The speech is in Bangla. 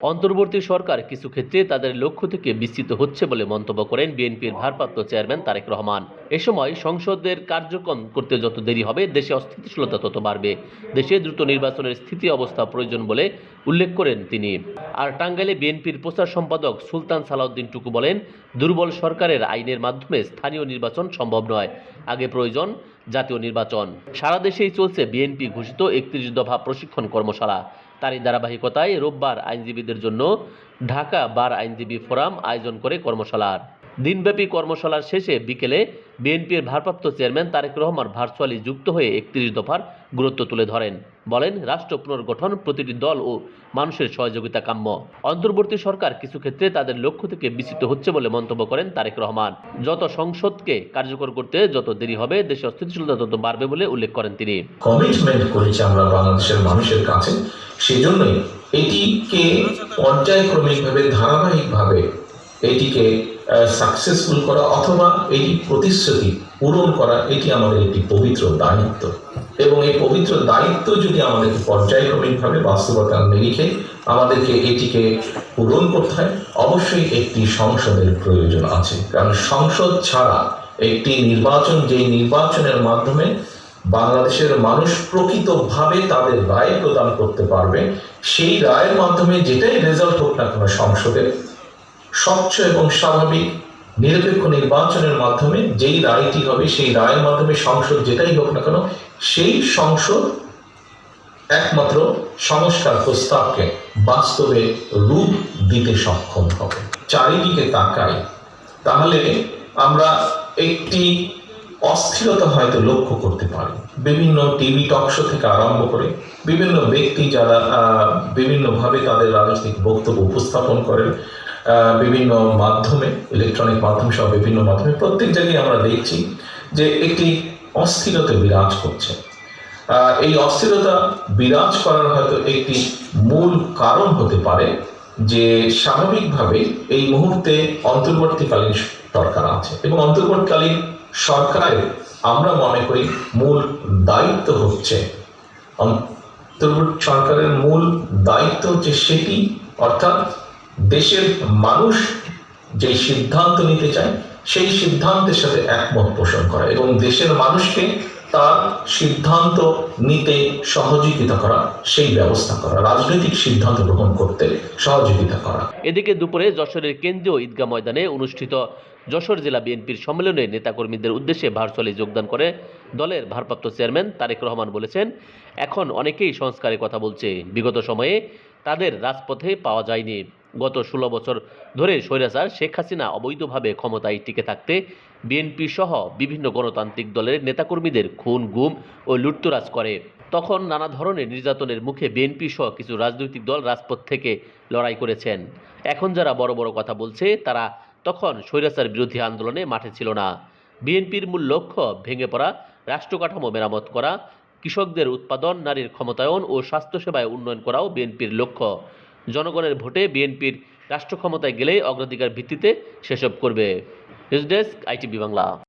অন্তর্বর্তী সরকার কিছু ক্ষেত্রে তাদের লক্ষ্য থেকে বিস্তৃত হচ্ছে বলে মন্তব্য করেন বিএনপির ভারপ্রাপ্ত চেয়ারম্যান তারেক রহমান। এ সময় সংসদের কার্যক্রম করতে যত দেরি হবে, দেশে অস্থিতিশীলতা তত বাড়বে। দেশে দ্রুত নির্বাচনের স্থিতি অবস্থা প্রয়োজন বলে উল্লেখ করেন তিনি। আর টাঙ্গাইলে বিএনপির প্রচার সম্পাদক সুলতান সালাউদ্দিন টুকু বলেন, দুর্বল সরকারের আইনের মাধ্যমে স্থানীয় নির্বাচন সম্ভব নয়। আগে প্রয়োজন জাতীয় নির্বাচন। সারা দেশেই চলছে বিএনপি ঘোষিত একত্রিশ দফা প্রশিক্ষণ কর্মশালা। তারই ধারাবাহিকতায় রোববার আইনজীবীদের জন্য ঢাকা বার আইনজীবী ফোরাম আয়োজন করে কর্মশালার। দিনব্যাপী কর্মশালার শেষে বিকেলে বিএনপির ভারপ্রাপ্ত চেয়ারম্যান তারেক রহমান ভার্চুয়ালি যুক্ত হয়ে একত্রিশ দফার গুরুত্ব তুলে ধরেন। বলেন, রাষ্ট্র পুনর্গঠন, প্রতিটি দল ও মানুষের সহযোগিতা কাম্য। অন্তর্বর্তী সরকার কিছু ক্ষেত্রে তাদের লক্ষ্য থেকে বিচ্যুত হচ্ছে বলে মন্তব্য করেন তারেক রহমান। যত সংসদকে কার্যকর করতে যত দেরি হবে দেশে অস্থিতিশীলতা তত বাড়বে বলে উল্লেখ করেন তিনি। কমিটমেন্ট করেছি আমরা বাংলাদেশের মানুষের কাছে। সেজন্যই এটিকে পর্যায়ক্রমিকভাবে, ধারাবাহিকভাবে এটিকে সাকসেসফুল করা অথবা এটি প্রতিশ্রুতি পূরণ করা, এটি আমাদের একটি পবিত্র দায়িত্ব। এবং এই পবিত্র দায়িত্ব যদি আমাদেরকে পর্যায়ক্রমিকভাবে বাস্তবতার নিরিখে আমাদেরকে এটিকে পূরণ করতে হয়, অবশ্যই একটি সংসদের প্রয়োজন আছে। কারণ সংসদ ছাড়া একটি নির্বাচন, যেই নির্বাচনের মাধ্যমে বাংলাদেশের মানুষ প্রকৃতভাবে তাদের রায় প্রদান করতে পারবে, সেই রায়ের মাধ্যমে যেটাই রেজাল্ট হোক না কোনো সংসদে স্বচ্ছ এবং স্বাভাবিক নিরপেক্ষ নির্বাচনের মাধ্যমে যেই রায়টি হবে, সেই রায়ের মাধ্যমে সংসদ যেটাই হোক না কেন, সেই সংসদ একমাত্র সংস্কার প্রস্তাবকে বাস্তবে রূপ দিতে সক্ষম হবে। চারিদিকে তাকাই, তাহলে আমরা একটি অস্থিরতা হয়তো লক্ষ্য করতে পারি। বিভিন্ন টিভি টকশো থেকে আরম্ভ করে বিভিন্ন ব্যক্তি যারা বিভিন্নভাবে তাদের রাজনৈতিক বক্তব্য উপস্থাপন করেন বিভিন্ন মাধ্যমে ইলেকট্রনিক মাধ্যম সহ বিভিন্ন মাধ্যমে প্রত্যেক জায়গায় আমরা দেখছি যে একটি অস্থিরতা বিরাজ করছে। এই অস্থিরতা বিরাজ করার হয়তো একটি মূল কারণ হতে পারে যে স্বাভাবিকভাবে এই মুহূর্তে অন্তর্বর্তীকালীন সরকার আছে এবং অন্তর্বর্তীকালীন সরকারের আমরা মনে করি মূল দায়িত্ব হচ্ছে সরকারের মূল দায়িত্ব হচ্ছে সেটি, অর্থাৎ দেশের মানুষ যে সিদ্ধান্ত নিতে চায়, সেই সিদ্ধান্তের সাথে একমত পোষণ করা এবং দেশের মানুষকে তার সিদ্ধান্ত নিতে সহযোগিতা করা, সেই ব্যবস্থা করা, রাজনৈতিক সিদ্ধান্ত গ্রহণ করতে সহযোগিতা করা। এদিকে দুপুরে যশোরের কেন্দ্রীয় ঈদগাহ ময়দানে অনুষ্ঠিত যশোর জেলা বিএনপির সম্মেলনে নেতাকর্মীদের উদ্দেশ্যে ভার্চুয়ালি যোগদান করে দলের ভারপ্রাপ্ত চেয়ারম্যান তারেক রহমান বলেছেন, এখন অনেকেই সংস্কারের কথা বলছে। বিগত সময়ে তাদের রাজপথে পাওয়া যায়নি। গত ষোলো বছর ধরে স্বৈরাচার, শেখ হাসিনা অবৈধভাবে ক্ষমতায় টিকে থাকতে বিএনপি সহ বিভিন্ন গণতান্ত্রিক দলের নেতাকর্মীদের খুন, গুম ও লুটতরাজ করে। তখন নানা ধরনের নির্যাতনের মুখে বিএনপি সহ কিছু রাজনৈতিক দল রাজপথ থেকে লড়াই করেছেন। এখন যারা বড় বড় কথা বলছে, তারা তখন স্বৈরাচার বিরোধী আন্দোলনে মাঠে ছিল না। বিএনপির মূল লক্ষ্য ভেঙে পড়া রাষ্ট্র কাঠামো মেরামত করা, কৃষকদের উৎপাদন, নারীর ক্ষমতায়ন ও স্বাস্থ্যসেবায় উন্নয়ন করাও বিএনপির লক্ষ্য। জনগণের ভোটে বিএনপির রাষ্ট্র ক্ষমতায় গেলেই অগ্রাধিকার ভিত্তিতে সেসব করবে। News desk ITV Bangla.